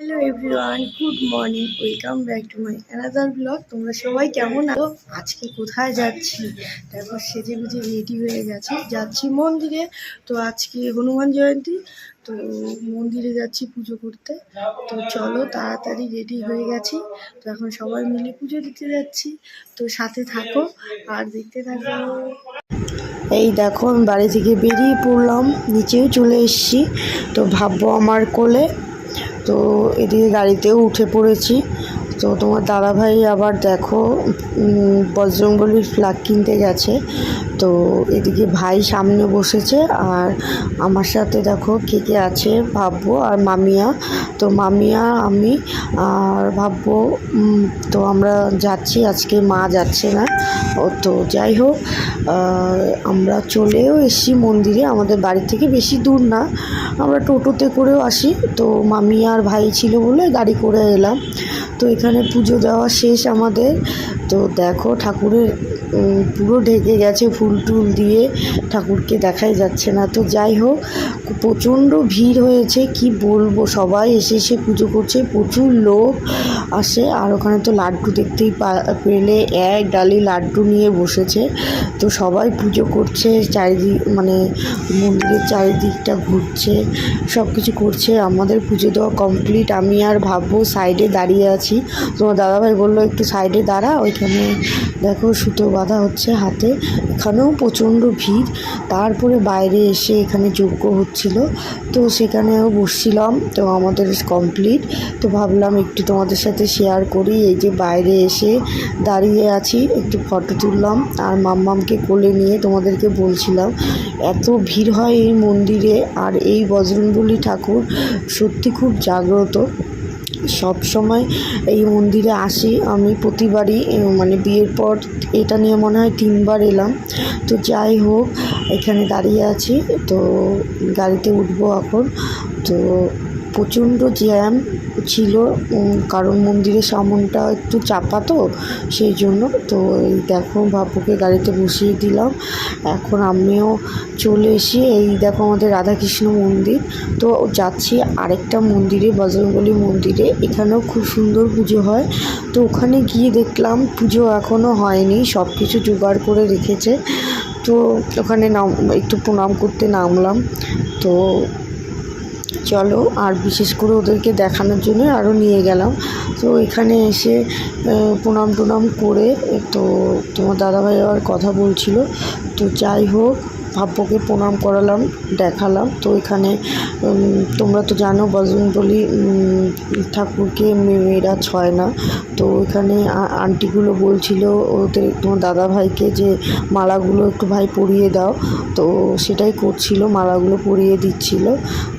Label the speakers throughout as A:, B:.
A: Hello everyone good morning welcome back to my another blog তোমরা সবাই কেমন আছো? আজকে কোথায় যাচ্ছি? দেখো সেজে গুজে রেডি হয়ে গেছে। যাচ্ছি মন্দিরে, তো আজকে হনুমান জয়ন্তী, তো মন্দিরে যাচ্ছি পুজো করতে। তো চলো তাড়াতাড়ি রেডি হয়ে গেছি। তো এখন সবাই মিলে পুজো দিতে যাচ্ছি। তো সাথে থাকো, আর দেখতে থাকো। এই দেখো বাড়ি থেকে বেরিয়ে পড়লাম, নিচেও চলে এসেছি। তো ভাববো আমার কোলে তো এদিকে গাড়িতেও উঠে পড়েছি। তো তোমার দাদাভাই আবার দেখো বজরংবলির ফ্ল্যাগ কিনতে গেছে। তো এদিকে ভাই সামনে বসেছে আর আমার সাথে দেখো কে কে আছে, ভাববো আর মামিয়া। তো মামিয়া, আমি আর ভাববো তো আমরা যাচ্ছি, আজকে মা যাচ্ছে না। তো যাই হোক আমরা চলেও এসেছি মন্দিরে, আমাদের বাড়ি থেকে বেশি দূর না। আমরা টোটোতে করেও আসি, তো মামি আর ভাই ছিল বলে গাড়ি করে এলাম। তো এখানে পুজো দেওয়া শেষ আমাদের। তো দেখো ঠাকুরের পুরো ঢেকে গেছে ফুল টুল দিয়ে, ঠাকুরকে দেখাই যাচ্ছে না। তো যাই হোক, প্রচণ্ড ভিড় হয়েছে, কি বলব? সবাই এসে এসে পুজো করছে, প্রচুর লোক আসে। আর ওখানে তো লাড্ডু দেখতেই পেলে এক ডালি লাড্ডু নিয়ে বসেছে। তো সবাই পুজো করছে, চারিদিক মানে মন্দিরের চারিদিকটা ঘুরছে সব কিছু করছে। আমাদের পুজো দেওয়া কমপ্লিট আমি আর ভাববো সাইডে দাঁড়িয়ে আছি। তোমার দাদাভাই বলল, একটু সাইডে দাঁড়া ওইখানে দেখো সুতো বাঁধা হচ্ছে হাতে। এখানেও প্রচণ্ড ভিড়। তারপরে বাইরে এসে এখানে যজ্ঞ হচ্ছিল। তো সেখানেও বসছিলাম। তো আমাদের কমপ্লিট তো ভাবলাম একটু তোমাদের সাথে শেয়ার করি। এই যে বাইরে এসে দাঁড়িয়ে আছি, একটু ফটো তুললাম। আর মাম্মামকে কোলে নিয়ে তোমাদেরকে বলছিলাম, এত ভিড় হয় এই মন্দিরে। আর এই বজরংবলী ঠাকুর সত্যি খুব জাগ্রত। সব সময় এই মন্দিরে আসি। আমি প্রতিবারই মানে বিয়ের পর এটা নিয়ে মনে হয় তিনবার এলাম। তো যাই হোক, এখানে দাঁড়িয়ে আছি। তো গাড়িতে উঠবো এখন। তো প্রচণ্ড জ্যাম ছিল কারণ মন্দিরের সামনটা একটু চাপা তো, সেই জন্য তো এই দেখো বাপুকে গাড়িতে বসিয়ে দিলাম। এখন আমিও চলে এসে এই দেখো আমাদের রাধাকৃষ্ণ মন্দির। তো যাচ্ছি আরেকটা মন্দিরে, বজরংবলী মন্দিরে। এখানেও খুব সুন্দর পুজো হয়। তো ওখানে গিয়ে দেখলাম পুজো এখনও হয়নি সব কিছু জোগাড় করে রেখেছে। তো ওখানে নাম, একটু প্রণাম করতে নামলাম। তো চলো, আর বিশেষ করে ওদেরকে দেখানোর জন্য আরও নিয়ে গেলাম। তো এখানে এসে প্রণাম টুনাম করে, তো তোমার দাদাভাই আবার কথা বলছিল। তো যাই হোক ভাব্যকে প্রণাম করালাম, দেখালাম। তো এখানে তোমরা তো জানো বজরংবলী ঠাকুরকে মেয়েরা ছয় না। তো এখানে আন্টিগুলো বলছিল ওদের, তোমার দাদা ভাইকে যে মালাগুলো একটু ভাই পরিয়ে দাও। তো সেটাই করছিল, মালাগুলো পরিয়ে দিচ্ছিল।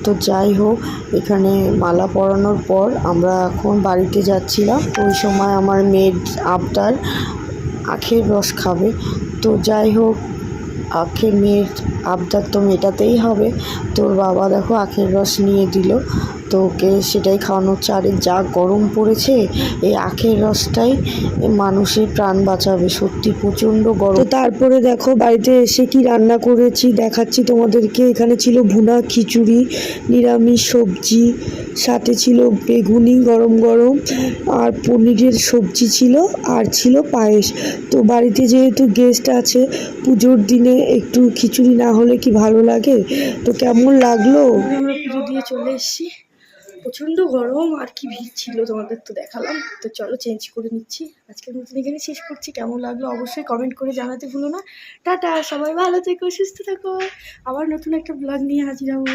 A: তো যাই হোক, এখানে মালা পরানোর পর আমরা এখন বাড়িতে যাচ্ছিলাম। ওই সময় আমার মেয়ের আবদার আখের রস খাবে। তো যাই হোক আখের মেয়ের আবদার তো মেটাতেই হবে। তোর বাবা দেখো আখের রস নিয়ে দিল। তো ওকে সেটাই খাওয়ানো হচ্ছে। আর যা গরম পড়েছে, এই আখের রসটাই মানুষের প্রাণ বাঁচাবে। সত্যি প্রচণ্ড গরম। তারপরে দেখো, বাড়িতে এসে কি রান্না করেছি দেখাচ্ছি তোমাদেরকে। এখানে ছিল ভুনা খিচুড়ি, নিরামিষ সবজি, সাথে ছিল বেগুনি গরম গরম, আর পনিরের সবজি ছিল, আর ছিল পায়েস। তো বাড়িতে যেহেতু গেস্ট আছে, পুজোর দিনে একটু খিচুড়ি না হলে কি ভালো লাগে? তো কেমন লাগল? আমরা পুজো দিয়ে চলে এসেছি। প্রচণ্ড গরম, আর কি ভিড় ছিল তোমাদের তো দেখালাম। তো চলো চেঞ্জ করে নিচ্ছি। আজকের মতন এখানে শেষ করছি। কেমন লাগল অবশ্যই কমেন্ট করে জানাতে ভুলো না। টাটা, সবাই ভালো থেকো, সুস্থ থাকো। আবার নতুন একটা ব্লগ নিয়ে হাজির হব।